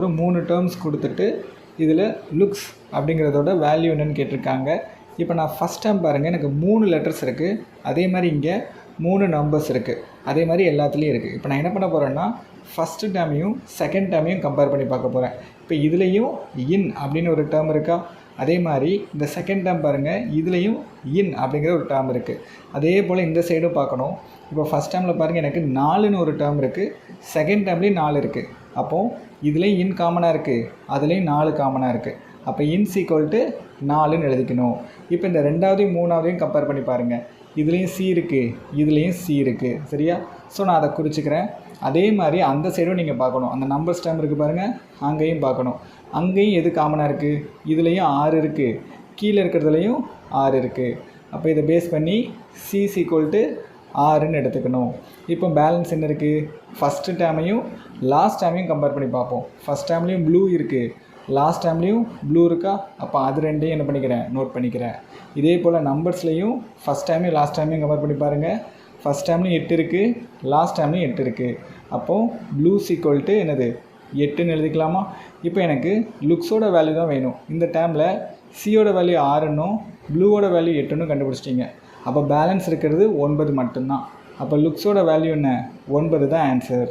ஒரு மூணு டேர்ம்ஸ் கொடுத்துட்டு இதில் லுக்ஸ் அப்படிங்கிறதோட வேல்யூ என்னன்னு கேட்டிருக்காங்க. இப்போ நான் ஃபஸ்ட் டைம் பாருங்கள் எனக்கு மூணு லெட்டர்ஸ் இருக்குது அதே மாதிரி இங்கே மூணு நம்பர்ஸ் இருக்குது அதே மாதிரி எல்லாத்துலேயும் இருக்குது இப்போ நான் என்ன பண்ண போகிறேன்னா ஃபஸ்ட்டு டேமையும் செகண்ட் டேமையும் கம்பேர் பண்ணி பார்க்க போகிறேன் இப்போ இதுலேயும் இன் அப்படின்னு ஒரு டேர்ம் இருக்கா? அதே மாதிரி இந்த செகண்ட் டேர்ம் பாருங்கள் இதுலேயும் இன் அப்படிங்கிற ஒரு டேர்ம் இருக்குது அதே போல் இந்த சைடும் பார்க்கணும். இப்போ ஃபஸ்ட் டேமில் பாருங்கள் எனக்கு நாலுன்னு ஒரு டேர்ம் இருக்குது செகண்ட் டேர்ம்லேயும் நாலு இருக்குது அப்போது இதுலேயும் இன் காமனாக இருக்குது அதுலேயும் நாலு காமனாக இருக்குது அப்போ இன் சீக்வல் டு நாலுன்னு எழுதிக்கணும். இப்போ இந்த ரெண்டாவதையும் மூணாவதையும் கம்பேர் பண்ணி பாருங்கள் இதுலேயும் சி இருக்குது இதுலேயும் சி இருக்குது சரியா? ஸோ நான் அதை குறிச்சிக்கிறேன். அதே மாதிரி அந்த சைடும் நீங்கள் பார்க்கணும். அந்த நம்பர்ஸ் டைம் இருக்குது பாருங்கள் அங்கேயும் பார்க்கணும். அங்கேயும் எது காமனாக இருக்குது இதுலேயும் ஆறு இருக்குது கீழே இருக்கிறதுலையும் ஆறு இருக்குது அப்போ இதை பேஸ் பண்ணி சிசி கோல்ட்டு டு ஆறுன்னு எடுத்துக்கணும். இப்போ பேலன்ஸ் என்ன இருக்குது ஃபஸ்ட்டு டேமையும் லாஸ்ட் டேமையும் கம்பேர் பண்ணி பார்ப்போம். ஃபஸ்ட் டேம்லேயும் ப்ளூ இருக்குது லாஸ்ட் டேம்லேயும் ப்ளூ இருக்கா? அப்போ அது ரெண்டையும் என்ன பண்ணிக்கிறேன்? நோட் பண்ணிக்கிறேன். இதே போல் நம்பர்ஸ்லேயும் ஃபஸ்ட் டைமையும் லாஸ்ட் டைமையும் கம்பேர் பண்ணி பாருங்கள் ஃபஸ்ட் டைம்லையும் எட்டு இருக்குது லாஸ்ட் டைம்லையும் எட்டு இருக்குது அப்போது ப்ளூ சீக்வல் என்னது? எட்டுன்னு எழுதிக்கலாமா? இப்போ எனக்கு லுக்ஸோட வேல்யூ தான் வேணும். இந்த டைமில் சியோட வேல்யூ ஆறுன்னும் ப்ளூவோட வேல்யூ எட்டுன்னு கண்டுபிடிச்சிட்டிங்க. அப்போ பேலன்ஸ் இருக்கிறது ஒன்பது மட்டும்தான். அப்போ லுக்ஸோட வேல்யூ என்ன? ஒன்பது தான் ஆன்சர்